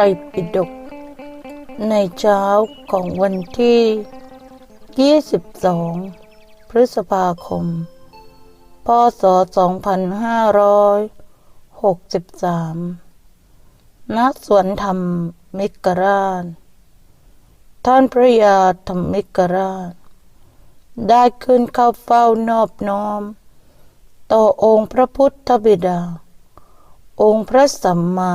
รปิฎกในเช้าของวันที่ 22 พฤษภาคม พศ 2563 ณ สวนธรรมมิกราช ท่านพระยาธรรมิกราช ได้ขึ้นเข้าเฝ้านอบน้อม ต่อองค์พระพุทธบิดา องค์พระสัมมา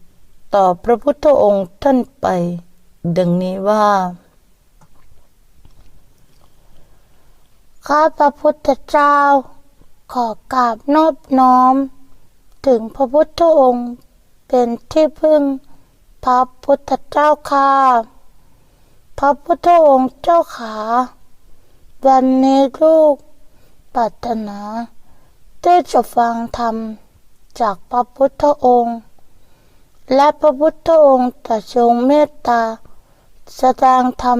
ต่อพระพุทธองค์ท่านไป ดังนี้ว่า ข้าพระพุทธเจ้า ขอกราบนอบน้อม ถึงพระพุทธองค์เป็นที่พึ่งพระพุทธเจ้าค่ะ พระพุทธองค์เจ้าขา วันนี้ลูกปรารถนาที่จะฟังธรรมจากพระพุทธองค์ และพระพุทธองค์ตรัสทรงเมตตา แสดงธรรม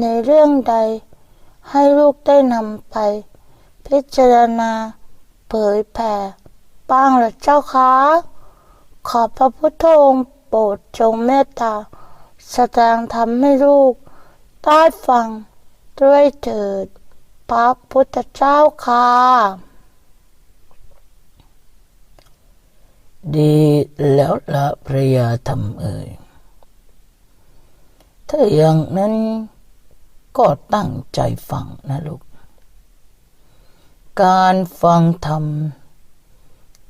ในเรื่องใด ให้ลูกได้นำไป พิจารณา เผยแผ่บ้างละเจ้าคะขอพระพุทธองค์โปรดจงเมตตา แสดงธรรมให้ลูกได้ฟังด้วยเถิดพระพุทธเจ้าค่ะ ดีแล้วละพระยาธรรมเอ่ย ถ้าอย่างนั้นก็ตั้งใจฟังนะลูก การฟังธรรม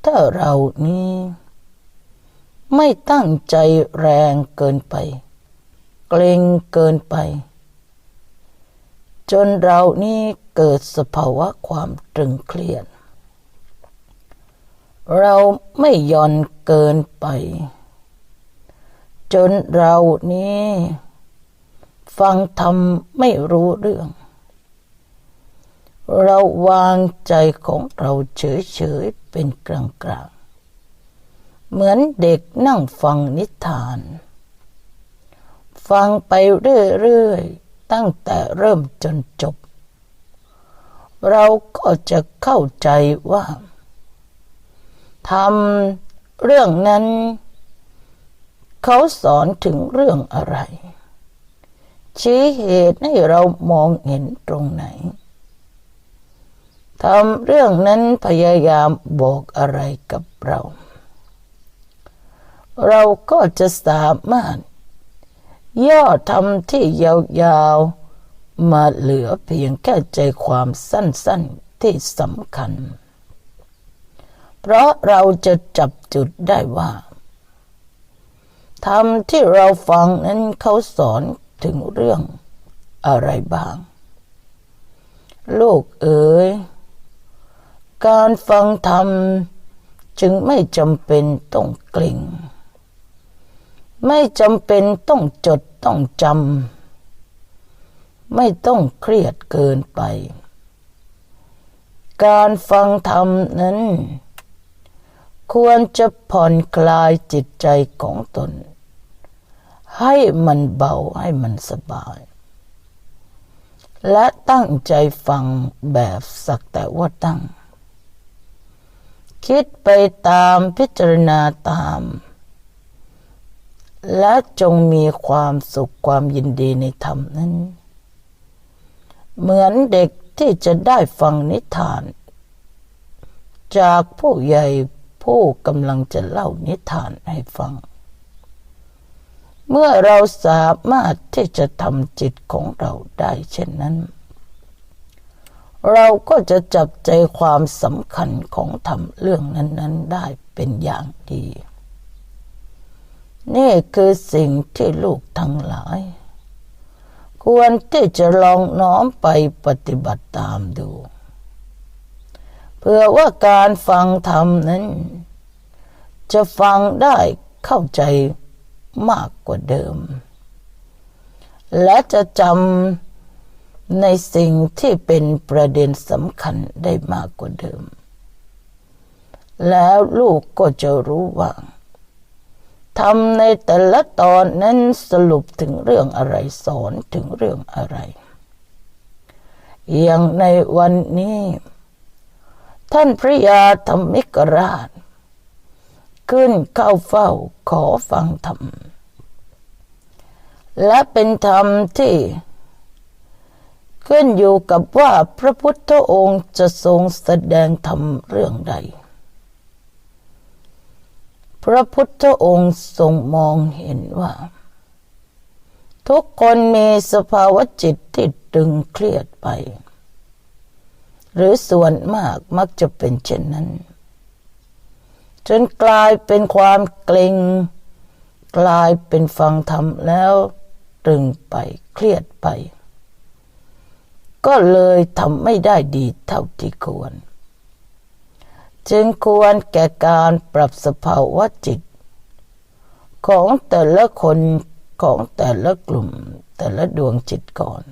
ถ้าเรานี้ ไม่ตั้งใจแรงเกินไป เกรงเกินไป จนเรานี้เกิดสภาวะความตรึงเครียด เราไม่ย่อนเกินไป จนเรานี้ ฟังธรรมไม่รู้เรื่อง เราวางใจของเราเฉยๆเป็นกลางๆ เหมือนเด็กนั่งฟังนิทาน ฟังไปเรื่อยๆ ตั้งแต่เริ่มจนจบ เราก็จะเข้าใจว่า ทำเรื่องนั้น เขาสอนถึงเรื่องอะไร ชี้เหตุให้เรามองเห็นตรงไหนทำเรื่องนั้นพยายามบอกอะไรกับเรา เราก็จะสามารถ ย่อทำที่ยาวๆ มาเหลือเพียงแค่ใจความสั้นๆที่สำคัญ เพราะเราจะจับจุดได้ว่าธรรมที่เราฟังนั้นเขาสอนถึงเรื่องอะไรบ้าง ลูกเอ๋ย การฟังธรรมจึงไม่จำเป็นต้องเกร็งไม่จำเป็นต้องจดต้องจำไม่ต้องเครียดเกินไป การฟังธรรมนั้น ควรจะผ่อนคลายจิตใจของตน ให้มันเบาให้มันสบาย และตั้งใจฟังแบบสักแต่ว่าตั้ง คิดไปตามพิจารณาตาม และจงมีความสุขความยินดีในธรรมนั้น เหมือนเด็กที่จะได้ฟังนิทาน จากผู้ใหญ่ ผู้กำลังจะเล่านิทานให้ฟัง เมื่อเราสามารถที่จะทำจิตของเราได้เช่นนั้น เราก็จะจับใจความสำคัญของธรรมเรื่องนั้น ๆ ได้เป็นอย่างดี นี่คือสิ่งที่ลูกทั้งหลาย ควรที่จะลองน้อมไปปฏิบัติตามดู เพื่อว่าการฟังธรรมนั้น จะฟังได้เข้าใจมากกว่าเดิม และจะจำในสิ่งที่เป็นประเด็นสำคัญได้มากกว่าเดิม แล้วลูกก็จะรู้ว่าทำในแต่ละตอนนั้นสรุปถึงเรื่องอะไรสอนถึงเรื่องอะไร อย่างในวันนี้ ท่านพระยาธรรมิกราช ขึ้นเข้าเฝ้าขอฟังธรรม และเป็นธรรมที่ ขึ้นอยู่กับว่าพระพุทธองค์จะทรงแสดงธรรมเรื่องใด พระพุทธองค์ทรงมองเห็นว่า ทุกคนมีสภาวะจิตที่ตึงเครียดไป หรือส่วนมากมักจะเป็นเช่นนั้น จนกลายเป็นความเกรงกลายเป็นฟังธรรมแล้วตึงไปเครียดไป ก็เลยทำไม่ได้ดีเท่าที่ควร จึงควรแก่การปรับสภาวะจิต ของแต่ละคนของแต่ละกลุ่มแต่ละดวงจิตก่อน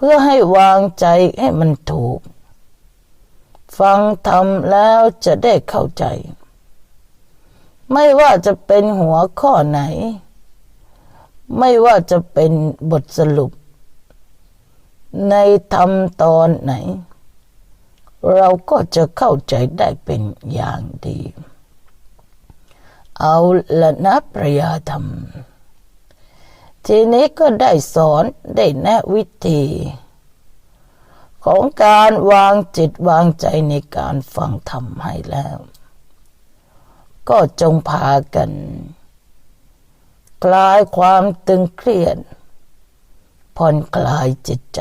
เพื่อให้วางใจให้มันถูก ฟังธรรมแล้วจะได้เข้าใจ ไม่ว่าจะเป็นหัวข้อไหน ไม่ว่าจะเป็นบทสรุป ในธรรมตอนไหน เราก็จะเข้าใจได้เป็นอย่างดี เอาละนะประยาธรรม ทีนี้ก็ได้สอนได้แนะวิธี ของการวางจิตวางใจในการฟังธรรมให้แล้ว ก็จงพากัน คลายความตึงเครียดผ่อนคลายจิตใจ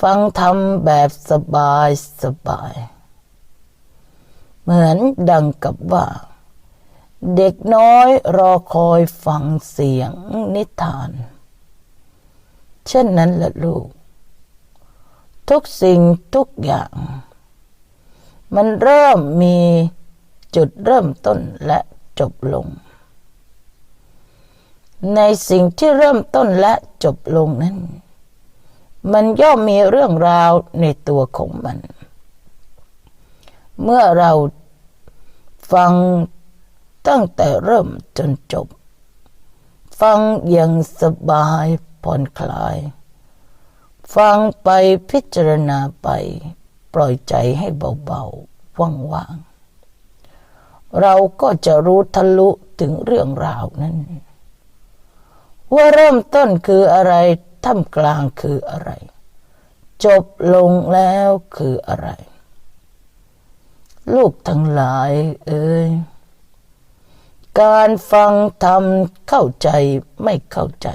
ฟังธรรมแบบสบายสบาย เหมือนดังกับว่า เด็กน้อยรอคอยฟังเสียงนิทาน เช่นนั้นละลูก ทุกสิ่งทุกอย่าง มันเริ่มมีจุดเริ่มต้นและจบลง ในสิ่งที่เริ่มต้นและจบลงนั้น มันย่อมมีเรื่องราวในตัวของมัน เมื่อเราฟัง ตั้งแต่เริ่มจนจบ ฟังอย่างสบายผ่อนคลาย ฟังไปพิจารณาไปปล่อยใจให้เบาๆ ว่างๆ เราก็จะรู้ทะลุถึงเรื่องราวนั้น ว่าเริ่มต้นคืออะไรท่ามกลางคืออะไร จบลงแล้วคืออะไร ลูกทั้งหลายเอ้ย การฟังธรรมเข้าใจไม่เข้าใจ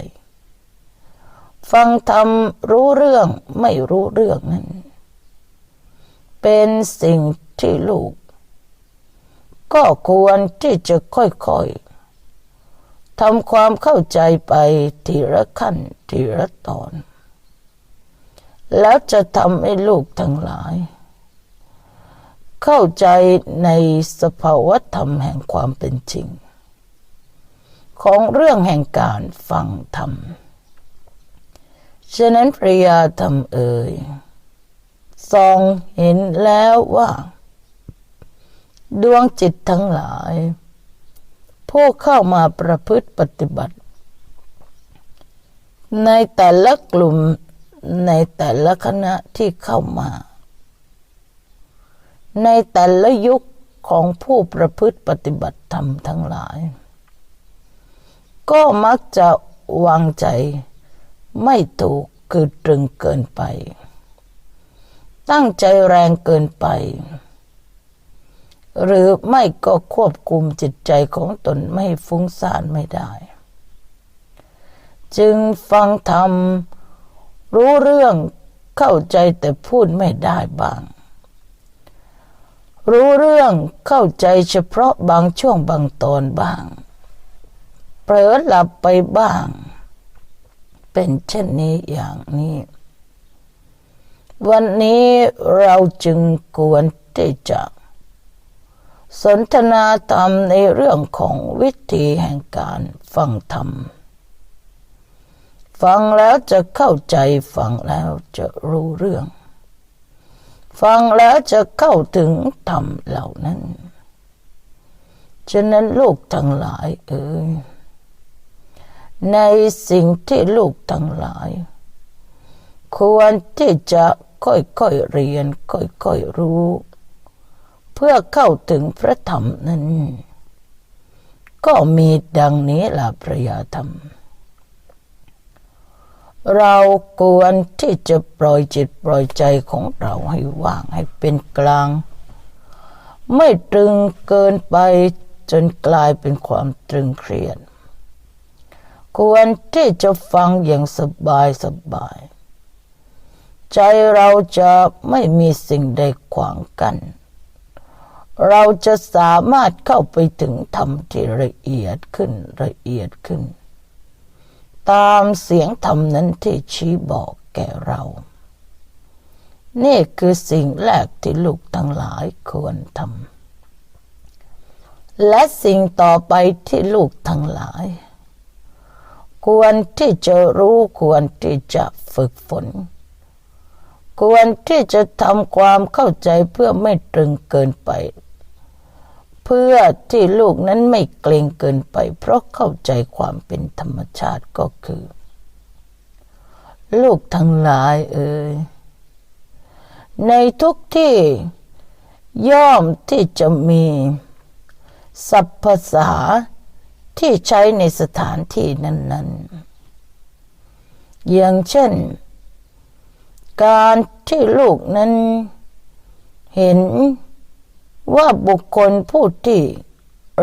ฟังธรรมรู้เรื่องไม่รู้เรื่องนั้น เป็นสิ่งที่ลูก ก็ควรที่จะค่อยๆทำความเข้าใจไปทีละขั้นทีละตอน แล้วจะทำให้ลูกทั้งหลาย เข้าใจในสภาวะธรรมแห่งความเป็นจริง ของเรื่องแห่งการฟังธรรม ฉะนั้นพระยาธรรมเอ่ยทรงเห็นแล้วว่า ดวงจิตทั้งหลาย ผู้เข้ามาประพฤติปฏิบัติ ในแต่ละกลุ่มในแต่ละคณะที่เข้ามา ในแต่ละยุคของผู้ประพฤติปฏิบัติธรรมทั้งหลาย ก็มักจะวางใจ ไม่ถูกคือตรึงเกินไป ตั้งใจแรงเกินไป หรือไม่ก็ควบคุมจิตใจของตนไม่ฟุ้งซ่านไม่ได้ จึงฟังธรรมรู้เรื่องเข้าใจแต่พูดไม่ได้บาง รู้เรื่องเข้าใจเฉพาะบางช่วงบางตอนบาง เผลอหลับไปบ้าง เป็นเช่นนี้อย่างนี้ วันนี้เราจึงควรที่จะสนทนาธรรมในเรื่องของวิธีแห่งการฟังธรรม ฟังแล้วจะเข้าใจฟังแล้วจะรู้เรื่อง ฟังแล้วจะเข้าถึงธรรมเหล่านั้น ฉะนั้นลูกทั้งหลายเอ่ย ในสิ่งที่ลูกทั้งหลาย ควรที่จะค่อยๆเรียน ค่อยๆรู้ เพื่อเข้าถึงพระธรรมนั้น ก็มีดังนี้ล่ะพระยาธรรม เราควรที่จะปล่อยจิตปล่อยใจของเราให้ว่างให้เป็นกลาง ไม่ตรึงเกินไปจนกลายเป็นความตรึงเครียด ควรที่จะฟังอย่างสบายสบาย ใจเราจะไม่มีสิ่งใดขวางกัน เราจะสามารถเข้าไปถึงธรรมที่ละเอียดขึ้นละเอียดขึ้น ตามเสียงธรรมนั้นที่ชี้บอกแก่เรา นี่คือสิ่งแรกที่ลูกทั้งหลายควรทำและสิ่งต่อไปที่ลูกทั้งหลาย ควรที่จะรู้ควรที่จะฝึกฝน ควรที่จะทำความเข้าใจเพื่อไม่ตรึงเกินไป เพื่อที่ลูกนั้นไม่เกรงเกินไป เพราะเข้าใจความเป็นธรรมชาติก็คือ ลูกทั้งหลายเอ่ยในทุกที่ย่อมที่จะมีศัพท์ภาษา ที่ใช้ในสถานที่นั้น ๆ อย่างเช่น การที่ลูกนั้น เห็นว่าบุคคลผู้ที่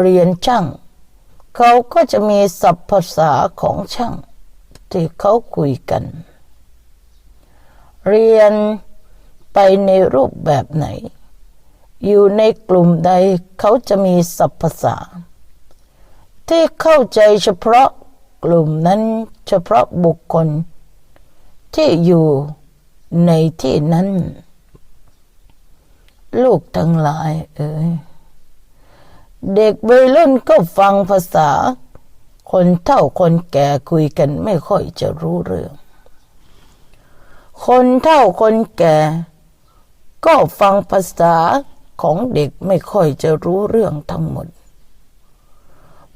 เรียนช่าง เขาก็จะมีศัพท์ภาษาของช่าง ที่เขาคุยกัน เรียนไปในรูปแบบไหน อยู่ในกลุ่มใดเขาจะมีศัพท์ภาษา ที่เข้าใจเฉพาะกลุ่มนั้นเฉพาะบุคคล ที่อยู่ในที่นั้น ลูกทั้งหลาย เอ่ยเด็กวัยรุ่นก็ฟังภาษา คนเฒ่าคนแก่คุยกันไม่ค่อยจะรู้เรื่อง คนเฒ่าคนแก่ ก็ฟังภาษาของเด็กไม่ค่อยจะรู้เรื่องทั้งหมด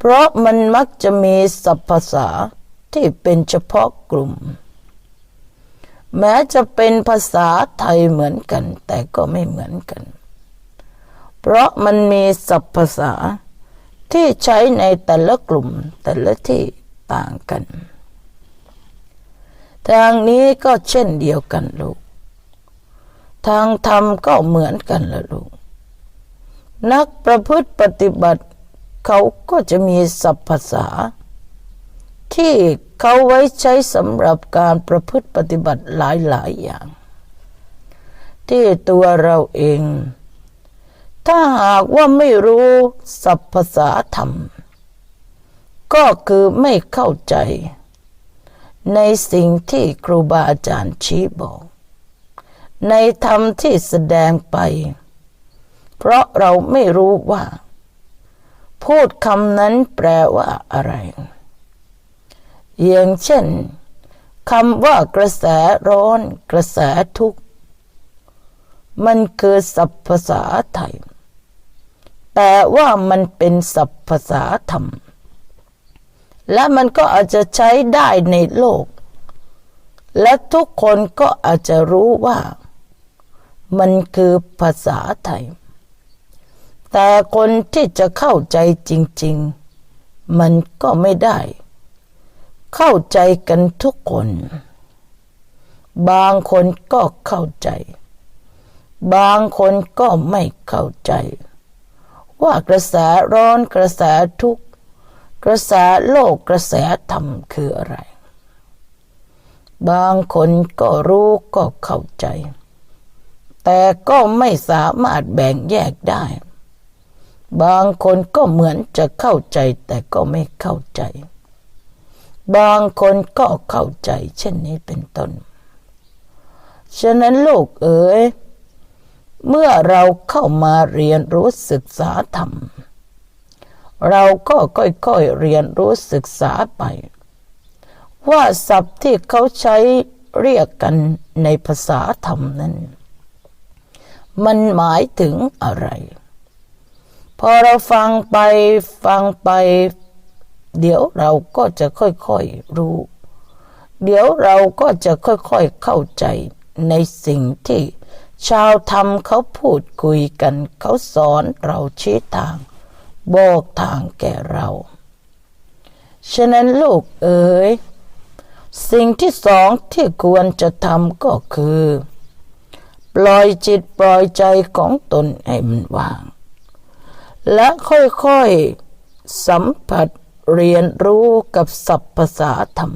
เพราะมันมักจะมีศัพภาษาที่เป็นเฉพาะกลุ่ม แม้จะเป็นภาษาไทยเหมือนกัน แต่ก็ไม่เหมือนกัน เพราะมันมีศัพภาษาที่ใช้ในแต่ละกลุ่มแต่ละที่ต่างกัน ทางนี้ก็เช่นเดียวกันลูก ทางธรรมก็เหมือนกันละลูก นักประพฤติปฏิบัติ เขาก็จะมีศัพท์ภาษา ที่เขาไว้ใช้สำหรับการประพฤติปฏิบัติหลาย ๆ อย่าง ที่ตัวเราเอง ถ้าหากว่าไม่รู้ศัพท์ภาษาธรรม ก็คือไม่เข้าใจ ในสิ่งที่ครูบาอาจารย์ชี้บอก ในธรรมที่แสดงไป เพราะเราไม่รู้ว่า พูดคำนั้นแปลว่าอะไร อย่างเช่นคำว่ากระแสร้อน กระแสทุกข์ มันคือศัพท์ภาษาไทย แต่ว่ามันเป็นศัพท์ภาษาธรรม และมันก็อาจจะใช้ได้ในโลก และทุกคนก็อาจจะรู้ว่า มันคือภาษาไทย แต่คนที่จะเข้าใจจริง ๆ มันก็ไม่ได้ เข้าใจกันทุกคน บางคนก็เข้าใจ บางคนก็ไม่เข้าใจ ว่ากระแสร้อนกระแสทุกข์กระแสโลกกระแสธรรมคืออะไร บางคนก็รู้ก็เข้าใจ แต่ก็ไม่สามารถแบ่งแยกได้ บางคนก็เหมือนจะเข้าใจแต่ก็ไม่เข้าใจ บางคนก็เข้าใจ เช่นนี้เป็นต้น ฉะนั้นลูกเอ๋ย เมื่อเราเข้ามาเรียนรู้ศึกษาธรรม เราก็ค่อยๆเรียนรู้ศึกษาไป ว่าศัพท์ที่เขาใช้เรียกกันในภาษาธรรมนั้น มันหมายถึงอะไร อเราฟังไปฟังไป เดี๋ยวเราก็จะค่อยๆรู้ เดี๋ยวเราก็จะค่อยๆเข้าใจในสิ่งที่ชาวธรรมเขาพูดคุยกัน เขาสอนเราชี้ทาง บอกทางแก่เรา ฉะนั้นลูกเอ๋ยสิ่งที่สองที่ควรจะทำก็คือ ปล่อยจิตปล่อยใจของตนให้มันว่าง และค่อยๆ สัมผัสเรียนรู้กับศัพท์ภาษาธรรม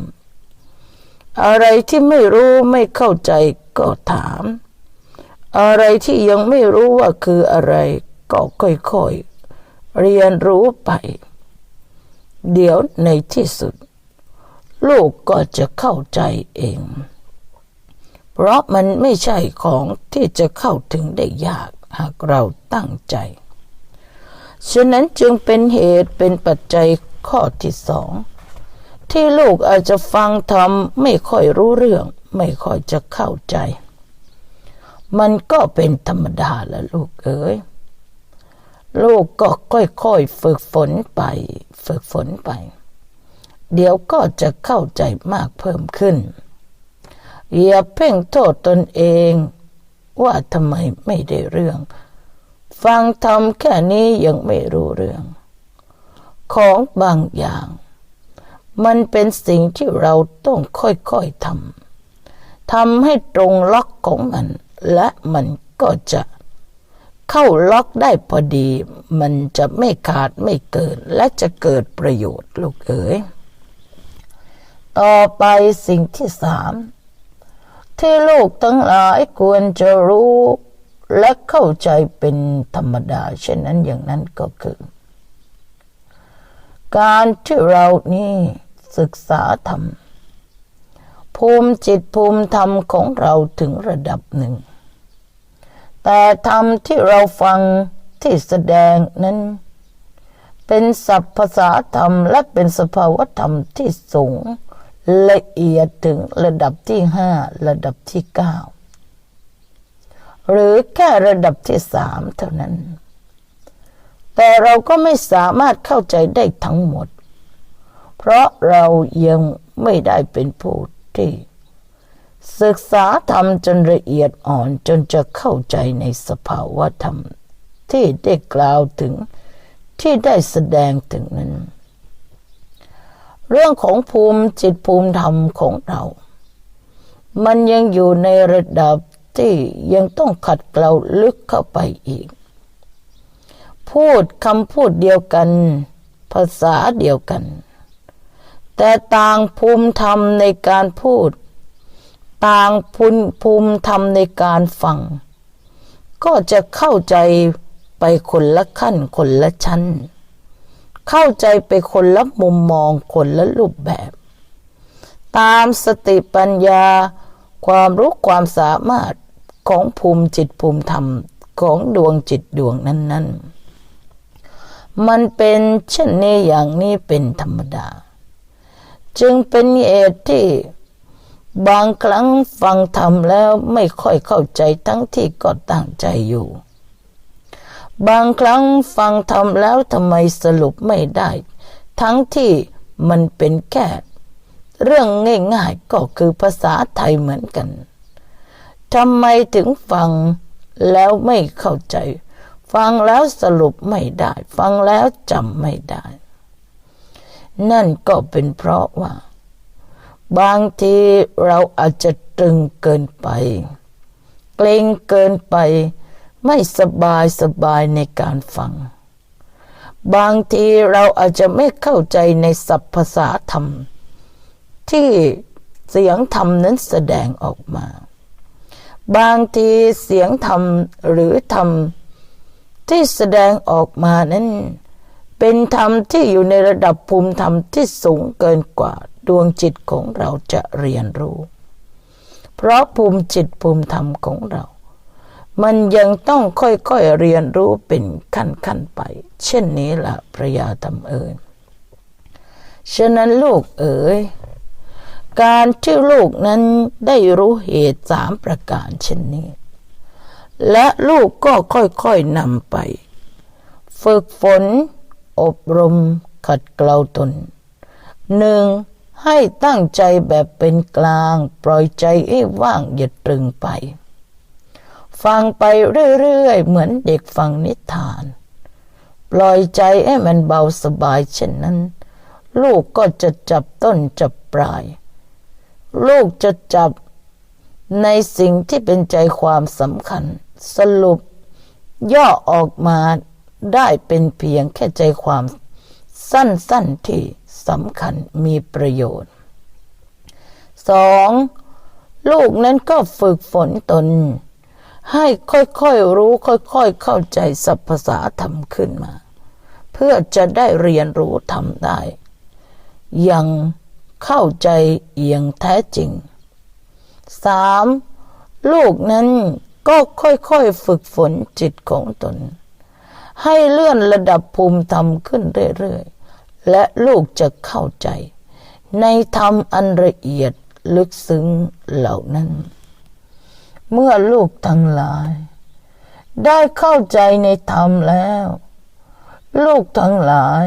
อะไรที่ไม่รู้ไม่เข้าใจก็ถาม อะไรที่ยังไม่รู้ว่าคืออะไร ก็ค่อยๆ เรียนรู้ไป เดี๋ยวในที่สุด ลูกก็จะเข้าใจเอง เพราะมันไม่ใช่ของที่จะเข้าถึงได้ยากหากเราตั้งใจ ฉะนั้นจึงเป็นเหตุเป็นปัจจัยข้อที่สองที่ลูกอาจจะฟังทำไม่ค่อยรู้เรื่อง ไม่ค่อยจะเข้าใจ มันก็เป็นธรรมดาละลูกเอ๋ยลูกก็ค่อยๆฝึกฝนไป ฝึกฝนไป เดี๋ยวก็จะเข้าใจมากเพิ่มขึ้น อย่าเพ่งโทษตนเอง ว่าทำไมไม่ได้เรื่อง ฟังทำแค่นี้ยังไม่รู้เรื่อง ของบางอย่าง มันเป็นสิ่งที่เราต้องค่อยๆทำทำให้ตรงล็อกของมัน และมันก็จะเข้าล็อกได้พอดี มันจะไม่ขาดไม่เกินและจะเกิดประโยชน์ลูกเอ๋ยต่อไปสิ่งที่สามที่ลูกทั้งหลายควรจะรู้ และเข้าใจเป็นธรรมดา เช่นนั้นอย่างนั้นก็คือ การที่เรานี่ศึกษาธรรม ภูมิจิตภูมิธรรมของเราถึงระดับหนึ่ง แต่ธรรมที่เราฟังที่แสดงนั้น เป็นศัพท์ภาษาธรรมและเป็นสภาวธรรมที่สูงละเอียดถึงระดับที่ห้าระดับที่เก้า หรือแค่ระดับที่สามเท่านั้น แต่เราก็ไม่สามารถเข้าใจได้ทั้งหมด เพราะเรายังไม่ได้เป็นผู้ที่ ศึกษาธรรมจนละเอียดอ่อนจนจะเข้าใจในสภาวะธรรม ที่ได้กล่าวถึงที่ได้แสดงถึงนั้น เรื่องของภูมิจิตภูมิธรรมของเรา มันยังอยู่ในระดับ ที่ยังต้องขัดเกลาลึกเข้าไปอีก พูดคำพูดเดียวกัน ภาษาเดียวกัน แต่ต่างภูมิธรรมในการพูด ต่างภูมิภูมิธรรมในการฟัง ก็จะเข้าใจไปคนละขั้นคนละชั้น เข้าใจไปคนละมุมมองคนละรูปแบบ ตามสติปัญญาความรู้ความสามารถ ของภูมิจิตภูมิธรรมของดวงจิตดวงนั้น ๆ มันเป็นเช่นนี้อย่างนี้เป็นธรรมดา จึงเป็นเหตุที่บางครั้งฟังธรรมแล้วไม่ค่อยเข้าใจทั้งที่ก็ตั้งใจอยู่ บางครั้งฟังธรรมแล้วทำไมสรุปไม่ได้ ทั้งที่มันเป็นแค่เรื่องง่ายๆก็คือภาษาไทยเหมือนกัน ทำไมถึงฟังแล้วไม่เข้าใจ ฟังแล้วสรุปไม่ได้ ฟังแล้วจำไม่ได้ นั่นก็เป็นเพราะว่า บางทีเราอาจจะตรึงเกินไป เกรงเกินไป ไม่สบายสบายในการฟัง บางทีเราอาจจะไม่เข้าใจในศัพท์ภาษาธรรม ที่เสียงธรรมนั้นแสดงออกมา บางทีเสียงธรรมหรือธรรม ที่แสดงออกมานั้น เป็นธรรมที่อยู่ในระดับภูมิธรรมที่สูงเกินกว่าดวงจิตของเราจะเรียนรู้ เพราะภูมิจิตภูมิธรรมของเรา มันยังต้องค่อยๆเรียนรู้เป็นขั้นๆไป เช่นนี้ล่ะพระยาธรรมเอิญฉะนั้นลูกเอ๋ย การที่ลูกนั้นได้รู้เหตุสามประการเช่นนี้ และลูกก็ค่อยๆนำไป ฝึกฝน อบรม ขัดเกลาตนหนึ่งให้ตั้งใจแบบเป็นกลางปล่อยใจให้ว่างอย่าตรึงไป ฟังไปเรื่อยๆ เหมือนเด็กฟังนิทาน ปล่อยใจให้มันเบาสบายเช่นนั้น ลูกก็จะจับต้นจับปลาย ลูกจะจับในสิ่งที่เป็นใจความสำคัญ สรุปย่อออกมาได้เป็นเพียงแค่ใจความสั้นๆที่สำคัญมีประโยชน์สองลูกนั้นก็ฝึกฝนตน ให้ค่อยๆรู้ค่อยๆเข้าใจสัพภาษาธรรมขึ้นมา เพื่อจะได้เรียนรู้ทำได้ยัง เข้าใจอย่างแท้จริงสามลูกนั้นก็ค่อยๆฝึกฝนจิตของตน ให้เลื่อนระดับภูมิธรรมขึ้นเรื่อยๆ และลูกจะเข้าใจ ในธรรมอันละเอียดลึกซึ้งเหล่านั้น เมื่อลูกทั้งหลาย ได้เข้าใจในธรรมแล้ว ลูกทั้งหลาย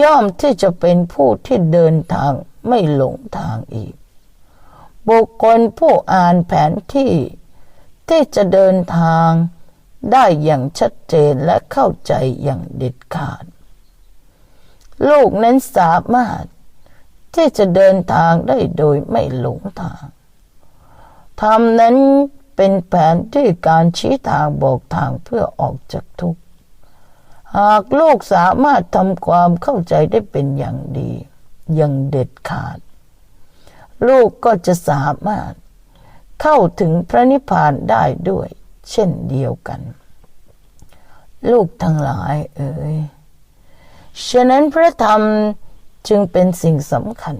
ย่อมที่จะเป็นผู้ที่เดินทางไม่หลงทางอีก บุคคลผู้อ่านแผนที่ ที่จะเดินทางได้อย่างชัดเจนและเข้าใจอย่างเด็ดขาด ลูกนั้นสามารถที่จะเดินทางได้โดยไม่หลงทางธรรมนั้นเป็นแผนที่การชี้ทางบอกทางเพื่อออกจากทุกข์ หากลูกสามารถทำความเข้าใจได้เป็นอย่างดี อย่างเด็ดขาด ลูกก็จะสามารถเข้าถึงพระนิพพานได้ด้วย เช่นเดียวกัน ลูกทั้งหลายเอ๋ยฉะนั้นพระธรรมจึงเป็นสิ่งสำคัญ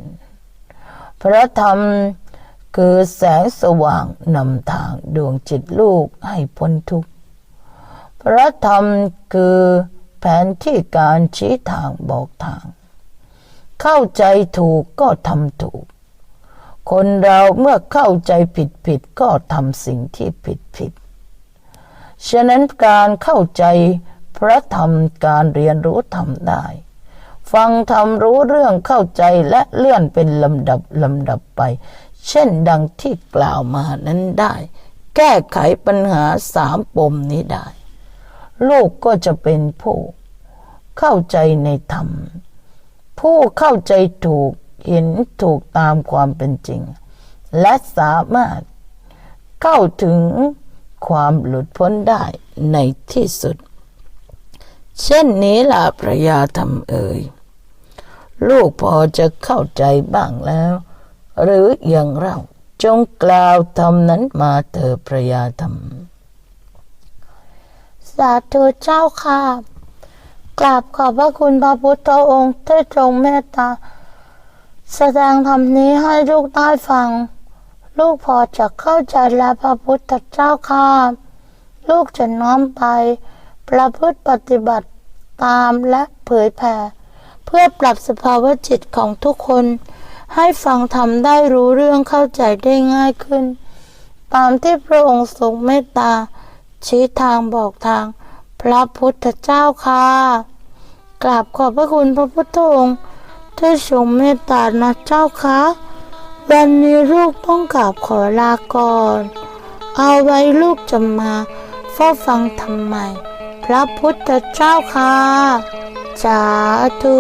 พระธรรมคือแสงสว่างนำทางดวงจิตลูกให้พ้นทุกข์ พระธรรมคือ แผนที่การชี้ทางบอกทาง เข้าใจถูกก็ทำถูก คนเราเมื่อเข้าใจผิดผิดก็ทำสิ่งที่ผิดผิดฉะนั้นการเข้าใจพระธรรมการเรียนรู้ธรรมได้ ฟังธรรมรู้เรื่องเข้าใจและเลื่อนเป็นลำดับลำดับไป เช่นดังที่กล่าวมานั้นได้ แก้ไขปัญหาสามปมนี้ได้ ลูกก็จะเป็นผู้ เข้าใจในธรรม ผู้เข้าใจถูกเห็นถูกตามความเป็นจริง และสามารถเข้าถึงความหลุดพ้นได้ในที่สุด เช่นนี้ล่ะพระยาธรรมเอ่ย ลูกพอจะเข้าใจบ้างแล้ว หรืออย่างเราจงกล่าวธรรมนั้นมาเถิดพระยาธรรม สาธุเจ้าค่ะ กราบขอบพระคุณพระพุทธองค์ที่ทรงเมตตา แสดงธรรมนี้ให้ลูกได้ฟัง ลูกพอจะเข้าใจแล้วพระพุทธเจ้าค่ะ ลูกจะน้อมไป ประพฤติปฏิบัติตามและเผยแผ่ เพื่อปรับสภาวะจิตของทุกคน ให้ฟังธรรมได้รู้เรื่องเข้าใจได้ง่ายขึ้น ตามที่พระองค์ทรงเมตตา ชี้ทางบอกทาง พระพุทธเจ้าค่ะกราบขอบพระคุณพระพุทธองค์ที่ทรงเมตตานะเจ้าคะวันนี้ลูกต้องกราบขอลาก่อน เอาไว้ลูกจะมาเฝ้าฟังทำไมพระพุทธเจ้าค่ะสาธุ